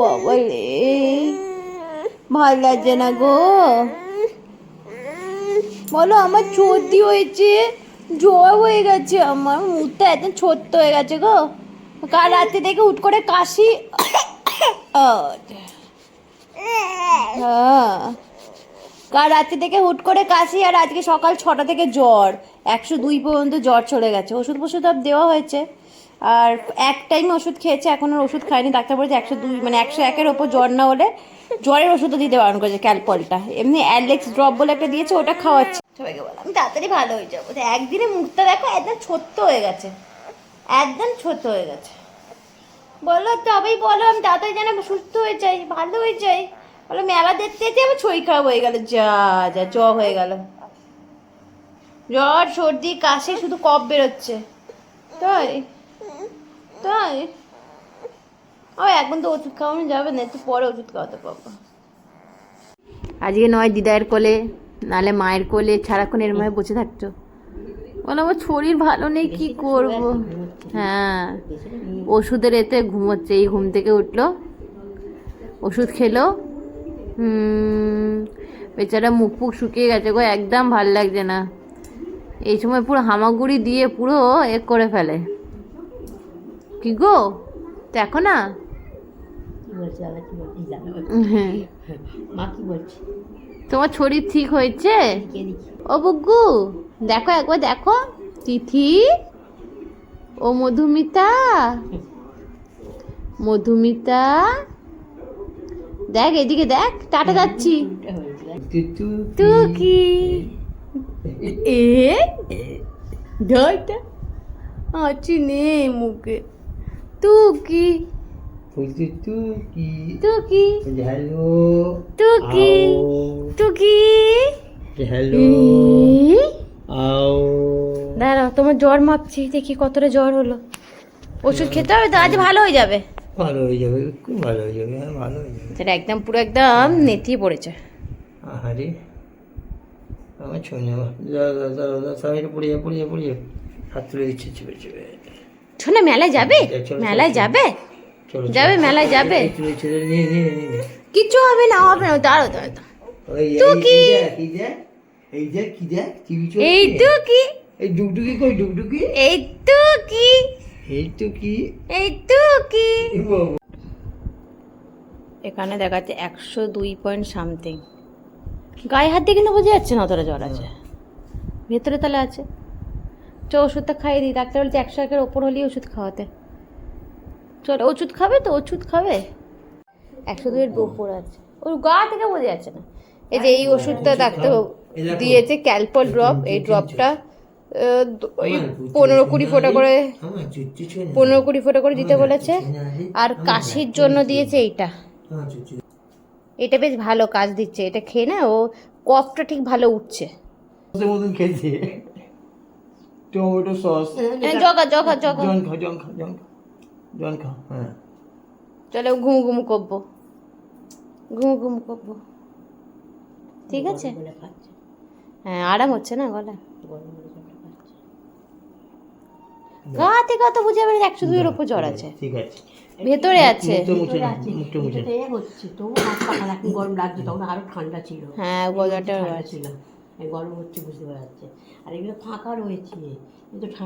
বাবা রে ভালো লাগছে না গো। বলো, আমার সর্দি হয়েছে, জ্বর হয়ে গেছে, আমার মুখটা একদম ছোট্ট হয়ে গেছে গো। কাল রাতে থেকে উঠ করে কাশি। হ্যাঁ। কাল রাত্রি থেকে হুট করে কাশি আর আজকে সকাল ছটা থেকে জ্বর। একশো দুই পর্যন্ত জ্বর চলে গেছে। ওষুধ ফষুধ দেওয়া হয়েছে। আর এক টাইম ওষুধ খেয়েছে, এখন আর ওষুধ খায়নি। ডাক্তার বলেছে একশো দুই মানে একশো একের ওপর জ্বর না হলে জ্বরের ওষুধও দিতে বারণ করেছে ক্যালপলটা এমনি অ্যালেক্স ড্রপ বলে একটা দিয়েছে, ওটা খাওয়াচ্ছে। সবাইকে বললাম আমি তাড়াতাড়ি ভালো হয়ে যাব। একদিনে মুখটা দেখো, একদম ছোট্ট হয়ে গেছে। একদম ছোট হয়ে গেছে। বলো, তবেই বলো, আমি তাড়াতাড়ি যেন সুস্থ হয়ে যাই, ভালো হয়ে যাই। বলো, মেলা দেখতে যেতে আমার ছই খারাপ হয়ে গেল। যা যা জ হয়ে গেল। জ্বর, সর্দি, কাশি, শুধু কফ বেরোচ্ছে। তাই? তাই? ও এখন তো ওষুধ খাওয়ানো যাবে না একটু পরে ওষুধ খাওয়াতে পারব। আজকে নয় দিদায়ের কোলে নালে মায়ের কোলে সারাক্ষণ এর মায়ে বসে থাকতো। বলো আমার শরীর ভালো নেই কি করব? হ্যাঁ ওষুধের এতে ঘুমোচ্ছে এই ঘুম থেকে উঠল ওষুধ খেলো বেচারা মুখ ফুক শুকিয়ে গেছে গো একদম ভালো লাগছে না। এই সময় পুরো হামাগুড়ি দিয়ে পুরো এ করে ফেলে। কি গো? দেখো না। হ্যাঁ। তোমার শরীর ঠিক হয়েছে? ও বুগ্গু দেখো একবার দেখো। তিথি ও মধুমিতা মধুমিতা দেখ এদিকে দেখ টাটা যাচ্ছি। তু কি এ ধরটা আছি নে মুখে। তু কি বলছি তুই কি তু কি হ্যালো। তু কি তু কি হ্যালো? আও। দাঁড়াও তোমার জ্বর মাপছি দেখি কতটা জ্বর হলো। ওষুধ খেতে হবে তো আজ ভালো হয়ে যাবে। ভালো হয়ে যাবে খুব ভালো হয়ে যাবে হ্যাঁ ভালো হয়ে যাবে। সেটা একদম পুরো একদম নেতিয়ে পড়েছে। আহারে। আমার ছোঁয় দাঁড়া দাঁড়া সামনে পড়ে যা পড়ে যা পড়ে যা। হাত তুলে দিচ্ছে চেপে চেপে। শোনা মেলায় যাবে? মেলায় যাবে? যাবে, মেলায় যাবে? কিচ্ছু হবে না হবে না দাঁড়ো দাঁড়ো। তো এই- কি? এই তো কি? এই ডুগডুগি কই ডুগডুগি? এই তো কি? এই তো কি? এই তো কি? এখানে দেখাচ্ছে একশো দুই পয়েন্ট সামথিং গায়ে হাত দিয়ে কিন্তু বোঝা যাচ্ছে না অতটা জ্বর আছে। ভেতরে তাহলে আছে। চ ওষুধটা খাইয়ে দিই। ডাক্তার বলছে একশো একের ওপর হলেই ওষুধ খাওয়াতে। চল ওষুধ খাবে তো? ওষুধ খাবে? একশো দুইয়ের ওপর আছে। ওর গা থেকে বোঝা যাচ্ছে না। এই যে এই ওষুধটা ডাক্তার দিয়েছে ক্যালপল ড্রপ এই ড্রপটা পনেরো কুড়ি ফোঁটা করে। পনেরো কুড়ি ফোঁটা করে দিতে বলেছে। আর কাশির জন্য দিয়েছে এইটা। এটা বেশ ভালো কাজ দিচ্ছে। এটা খেয়ে না ও কফটা ঠিক ভালো উঠছে। খেয়েছে। Tomato sauce. হ্যাঁ, জগা জগা জগা। জন খা জন খা জন খা জন খা হ্যাঁ। চলো ঘুম ঘুম করব। ঘুম ঘুম করব। ঠিক আছে? হ্যাঁ আরাম হচ্ছে না গলা? গা থেকে অত বুঝে একশো দুইয়ের ওপর জ্বর আছে। ঠিক আছে। ভেতরে আছে। হ্যাঁ গলাটা ছিল। গরম হচ্ছে বুঝতে পারা যাচ্ছে। আর এগুলো ফাঁকা রয়েছে কিন্তু ঠান্ডা